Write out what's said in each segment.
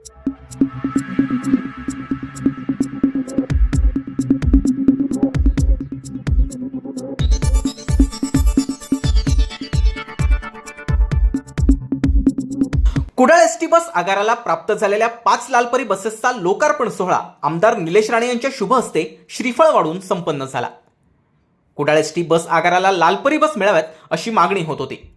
Kudal S T bus आगाराला प्राप्त झालेल्या पाच लालपरी बसेसचा लोकार्पण सोहळा आमदार निलेश राणे यांच्या शुभ हस्ते श्रीफळ वाढून संपन्न झाला. कुडाळ एस टी बस आगाराला लालपरी बस मिळाव्यात अशी मागणी होत होती.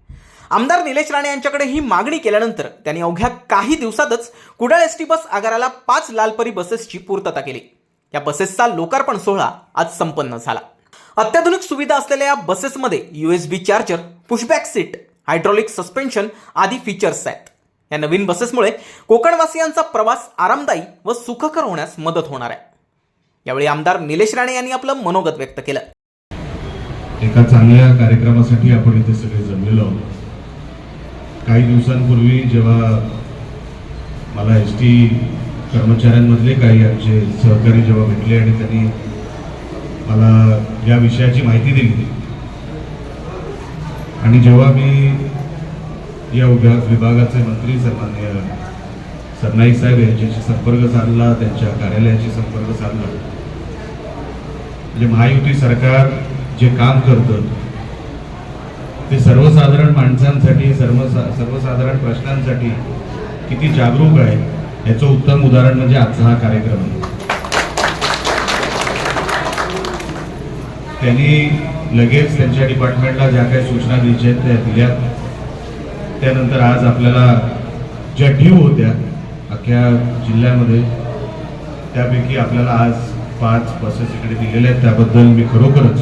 आमदार निलेश राणे यांच्याकडे ही मागणी केल्यानंतर त्यांनी अवघ्या काही दिवसातच कुडाळ एस टी बस आगाराला पाच लालपरी बसेसची पूर्तता केली. या बसेसचा लोकार्पण सोहळा आज संपन्न झाला. अत्याधुनिक सुविधा असलेल्या या बसेसमध्ये USB charger pushback seat hydraulic suspension आदी फीचर्स आहेत. या नवीन बसेसमुळे कोकणवासियांचा प्रवास आरामदायी व सुखकर होण्यास मदत होणार आहे. यावेळी आमदार निलेश राणे यांनी आपलं मनोगत व्यक्त केलं. एका चांगल्या कार्यक्रमासाठी आपण इथे सगळे जमलेलो आहोत. काही दिवसांपूर्वी जेव्हा मला एस टी कर्मचाऱ्यांमधले काही आमचे सहकारी जेव्हा भेटले आणि त्यांनी मला या विषयाची माहिती दिली. आणि जेव्हा मी या उभ्या विभागाचे मंत्री सन्मान्य सरनाईक साहेब यांच्याशी संपर्क साधला त्यांच्या कार्यालयाशी संपर्क साधला. म्हणजे महायुती सरकार जे काम करतं ते सर्वसाधारण माणसांसाठी सर्व सर्वसाधारण प्रश्नांसाठी किती जागरूक आहे याचं उत्तम उदाहरण म्हणजे आजचा हा कार्यक्रम. त्यांनी लगेच त्यांच्या डिपार्टमेंटला ज्या काही सूचना द्यायच्या आहेत त्या दिल्या. त्यानंतर आज आपल्याला ज्या ड्यू होत्या अख्ख्या जिल्ह्यामध्ये त्यापैकी आपल्याला आज पाच बसेस इकडे दिलेल्या आहेत. त्याबद्दल मी खरोखरच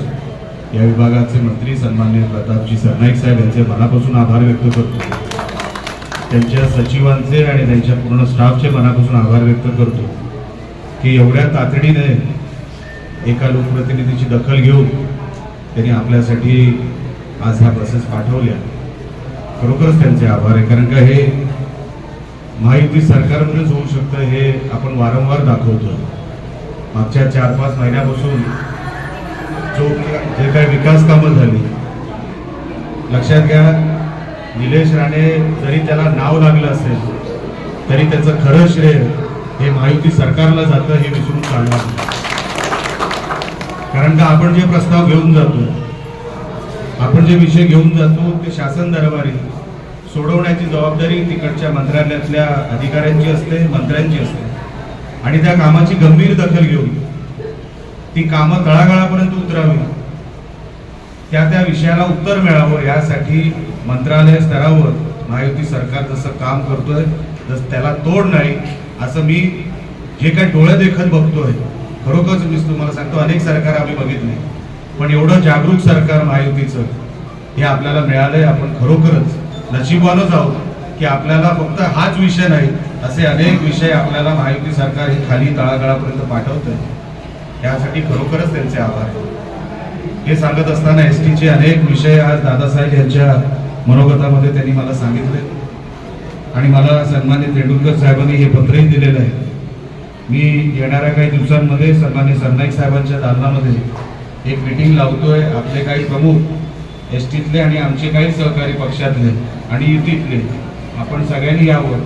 या विभागाचे मंत्री सन्मान्य प्रतापजी सरनाईक साहेब यांचे मनापासून आभार व्यक्त करतो. त्यांच्या सचिवांचे आणि त्यांच्या पूर्ण स्टाफचे मनापासून आभार व्यक्त करतो की एवढ्या तातडीने एका लोकप्रतिनिधीची दखल घेऊन त्यांनी आपल्यासाठी आज ह्या बसेस पाठवल्या. खरोखरच त्यांचे आभार आहे. कारण का हे महायुती सरकारमध्येच होऊ शकतं हे आपण वारंवार दाखवतो मागच्या चार पाच महिन्यापासून जो जे काही विकास कामं झाली लक्षात घ्या निलेश राणे जरी त्याला नाव लागलं असेल तरी त्याचं खरं श्रेय हे महायुती सरकारला जातं हे विसरून चालणार कारण का आपण जे प्रस्ताव घेऊन जातो आपण जे विषय घेऊन जातो ते शासन दरबारी सोडवण्याची जबाबदारी तिकडच्या मंत्रालयातल्या अधिकाऱ्यांची असते मंत्र्यांची असते. आणि त्या कामाची गंभीर दखल घेऊन ती कामं तळागाळापर्यंत उतर त्या त्या विषयाला उत्तर मिळावं यासाठी मंत्रालय स्तरावर महायुती सरकार जसं काम करतोय जसं त्याला तोड नाही असं मी जे काही डोळे देखत बघतोय खरोखरच मी तुम्हाला सांगतो अनेक सरकार आम्ही बघितले. पण एवढं जागरूक सरकार महायुतीचं हे आपल्याला मिळालंय आपण खरोखरच नशिबानच आहोत की आपल्याला फक्त हाच विषय नाही असे अनेक विषय आपल्याला महायुती सरकार हे खाली तळागाळापर्यंत पाठवतंय. यासाठी खरोखरच त्यांचे आभार. आहे हे सांगत असताना एस टीचे अनेक विषय आज दादासाहेब यांच्या मनोगतामध्ये त्यांनी मला सांगितले. आणि मला सन्मान्य तेंडुलकर साहेबांनी हे पत्रही दिलेलं आहे. मी येणाऱ्या काही दिवसांमध्ये सन्मान्य सरनाईक साहेबांच्या दालनामध्ये एक मिटिंग लावतोय. आपले काही प्रमुख एस टीतले आणि आमचे काही सहकारी पक्षातले आणि युतीतले. आपण सगळ्यांनी यावं.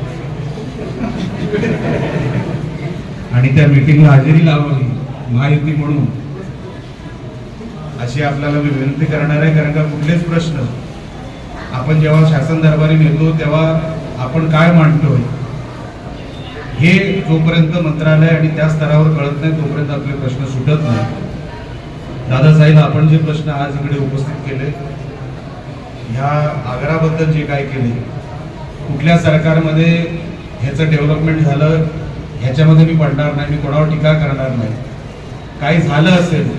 आणि त्या मिटिंगला हजेरी लावावी महायुती म्हणून. अशी आपल्याला मी विनंती करणार आहे कारण का कुठलेच प्रश्न आपण जेव्हा शासन दरबारी नेतो तेव्हा आपण काय मांडतोय हे जोपर्यंत मंत्रालय आणि त्या स्तरावर कळत नाही तोपर्यंत आपले प्रश्न सुटत नाही. दादासाहेब आपण जे प्रश्न आज इकडे उपस्थित केले ह्या आग्राबद्दल जे काय केले कुठल्या सरकारमध्ये ह्याचं डेव्हलपमेंट झालं ह्याच्यामध्ये मी पडणार नाही मी कोणावर टीका करणार नाही. काही झालं असेल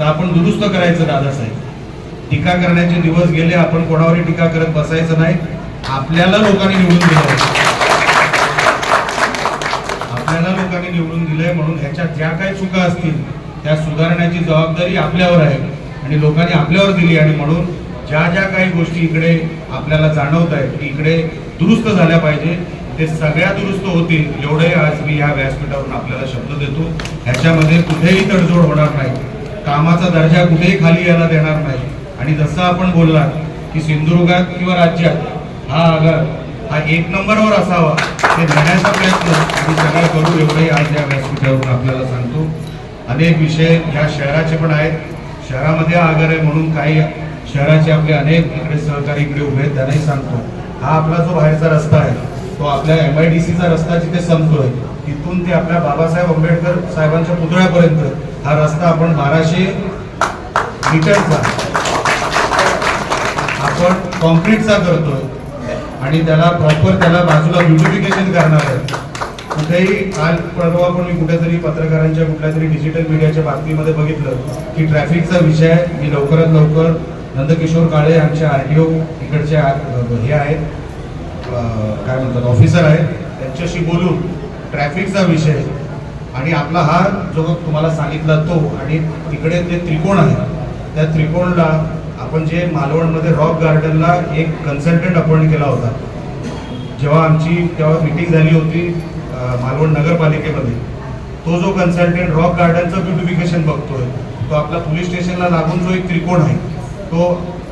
तर आपण दुरुस्त करायचं दादासाहेब. टीका करण्याचे दिवस गेले आपण कोणावरही टीका करत बसायचं नाही. आपल्याला लोकांनी निवडून दिलं आपल्याला लोकांनी निवडून दिलंय म्हणून ह्याच्या ज्या काही चुका असतील त्या सुधारण्याची जबाबदारी आपल्यावर आहे. आणि लोकांनी आपल्यावर दिली आणि म्हणून ज्या ज्या काही गोष्टी इकडे आपल्याला जाणवत आहेत की इकडे दुरुस्त झाल्या पाहिजे. ते सगळ्या दुरुस्त होतील. एवढे आज मी या व्यासपीठावरून आपल्याला शब्द देतो. ह्याच्यामध्ये कुठेही तडजोड होणार नाही. कामाचा दर्जा कुठेही खाली यायला देणार नाही. आणि जसं आपण बोललात की सिंधुदुर्गात किंवा राज्यात हा आगार हा एक नंबरवर असावा ते देण्याचा प्रयत्न आम्ही सगळं करू एवढंही आज या व्यासपीठावरून आपल्याला सांगतो. अनेक विषय ह्या शहराचे पण आहेत. शहरामध्ये आगार आहे म्हणून काही शहराचे आपले अनेक इकडे सहकारी इकडे उभे आहेत त्यांनाही सांगतो. हा आपला जो बाहेरचा रस्ता आहे तो आपल्या एम आय डी सीचा रस्ता जिथे संपतोय तिथून ते आपल्या बाबासाहेब आंबेडकर साहेबांच्या पुतळ्यापर्यंत हा रस्ता आपण बाराशे मीटरचा आपण कॉन्क्रीटचा करतोय आणि त्याला प्रॉपर त्याला बाजूला ब्युटिफिकेशन करणार आहे. कुठेही काल परवा पण मी कुठेतरी पत्रकारांच्या कुठल्या तरी डिजिटल मीडियाच्या बातमीमध्ये बघितलं की ट्रॅफिकचा विषय मी लवकरात लवकर नंदकिशोर काळे आमचे आर टी ओ इकडचे हे आहेत काय म्हणतात ऑफिसर आहेत त्यांच्याशी बोलून ट्रॅफिकचा विषय आणि आपला हा जो तुम्हाला सांगितला तो आणि तिकडे जे त्रिकोण आहे त्या त्रिकोणला आपण जे मालवणमध्ये रॉक गार्डनला एक कन्सल्टंट अपॉइंट केला होता. जेव्हा आमची तेव्हा मिटिंग झाली होती मालवण नगरपालिकेमध्ये. तो जो कन्सल्टंट रॉक गार्डनचं ब्युटिफिकेशन बघतोय तो आपला पोलीस स्टेशनला लागून जो एक त्रिकोण आहे तो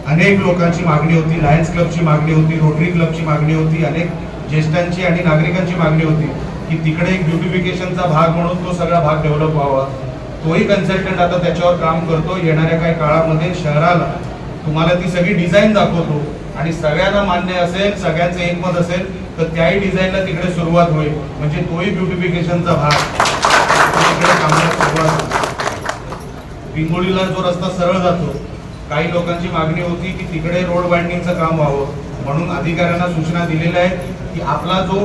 अनेक लोकांची मागणी होती लायन्स क्लबची मागणी होती रोटरी क्लबची मागणी होती अनेक ज्येष्ठांची आणि नागरिकांची मागणी होती. की तिकडे एक ब्युटिफिकेशनचा भाग म्हणून तो सगळा भाग डेव्हलप व्हावा. तोही कन्सल्टंट आता त्याच्यावर काम करतो. येणाऱ्या काही काळामध्ये शहराला तुम्हाला ती सगळी डिझाईन दाखवतो. आणि सगळ्यांना मान्य असेल सगळ्यांचं एकमत असेल तर त्याही डिझाईनला तिकडे सुरुवात होईल. म्हणजे तोही ब्युटिफिकेशनचा भाग. तिकडे कामाला सुरुवात होईल. पिंगोळीला जो रस्ता सरळ जातो काही लोकांची मागणी होती की तिकडे रोड बाइंडिंगचं काम व्हावं. म्हणून अधिकाऱ्यांना सूचना दिलेल्या आहेत की आपला जो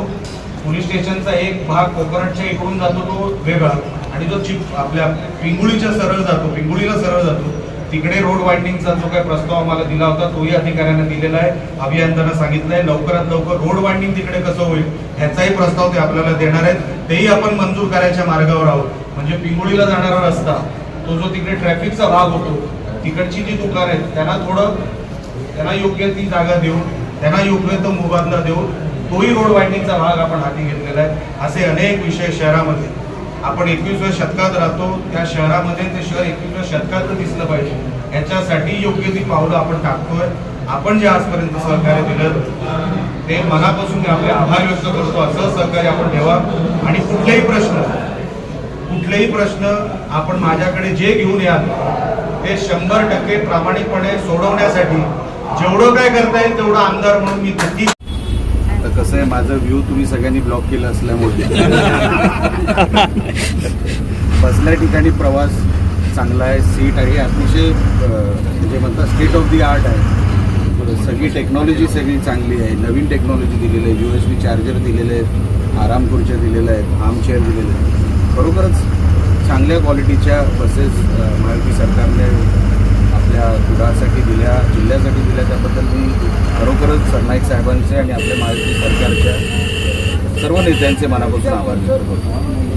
पोलीस स्टेशनचा एक भाग कोकणातच्या इकडून जातो तो वेगळा आणि जो चिप आपल्या पिंगुळीच्या सरळ जातो पिंगुळीला सरळ जातो. तिकडे रोड वाइंडिंगचा जो काही प्रस्ताव आम्हाला दिला होता तोही अधिकाऱ्यांना दिलेला आहे अभियंत्यांना सांगितलंय. लवकरात लवकर रोड वाइंडिंग तिकडे कसं होईल ह्याचाही प्रस्ताव ते आपल्याला देणार आहेत. तेही आपण मंजूर करायच्या मार्गावर आहोत. म्हणजे पिंगुळीला जाणारा रस्ता तो जो तिकडे ट्रॅफिकचा भाग होतो तिकडची जी दुकान आहेत त्यांना थोडं त्यांना योग्य ती जागा देऊन त्यांना योग्य तो मुबादला देऊन तोही रोड वाइंडिंगचा भाग आपण हाती घेतलेला आहे. असे अनेक विषय शहरामध्ये. आपण एकवीसव्या शतकात राहतो त्या शहरामध्ये ते शहर एकवीसव्या शतकात दिसलं पाहिजे. याच्यासाठी योग्य ती पावलं आपण टाकतोय. आपण जे आजपर्यंत सहकार्य दिलं ते मनापासून मी आपले आभार व्यक्त करतो. असं सहकार्य आपण ठेवा. आणि कुठलेही प्रश्न कुठलेही प्रश्न आपण माझ्याकडे जे घेऊन याल ते शंभर टक्के प्रामाणिकपणे सोडवण्यासाठी जेवढं काय करता येईल तेवढं आमदार म्हणून मी नक्की कसं आहे माझं व्ह्यू तुम्ही सगळ्यांनी ब्लॉक केलं असल्यामुळे. बसल्या ठिकाणी प्रवास चांगला आहे सीट आहे. अतिशय म्हणजे म्हणतात स्टेट ऑफ दी आर्ट आहे. सगळी टेक्नॉलॉजी सगळी चांगली आहे. नवीन टेक्नॉलॉजी दिलेली आहे. यू एस बी चार्जर दिलेले आहेत. आराम खुर्च्या दिलेल्या आहेत. आर्म चेअर दिलेले आहेत. खरोखरच चांगल्या क्वालिटीच्या बसेस महायुती सरकारने आपल्या कुडासाठी दिल्या जिल्ह्यासाठी दिल्या त्याबद्दल मी खरोखरच सरनाईक साहेबांचे आणि आपल्या महाराष्ट्र सरकारच्या सर्व नेत्यांचे मनापासून आभार व्यक्त करतो.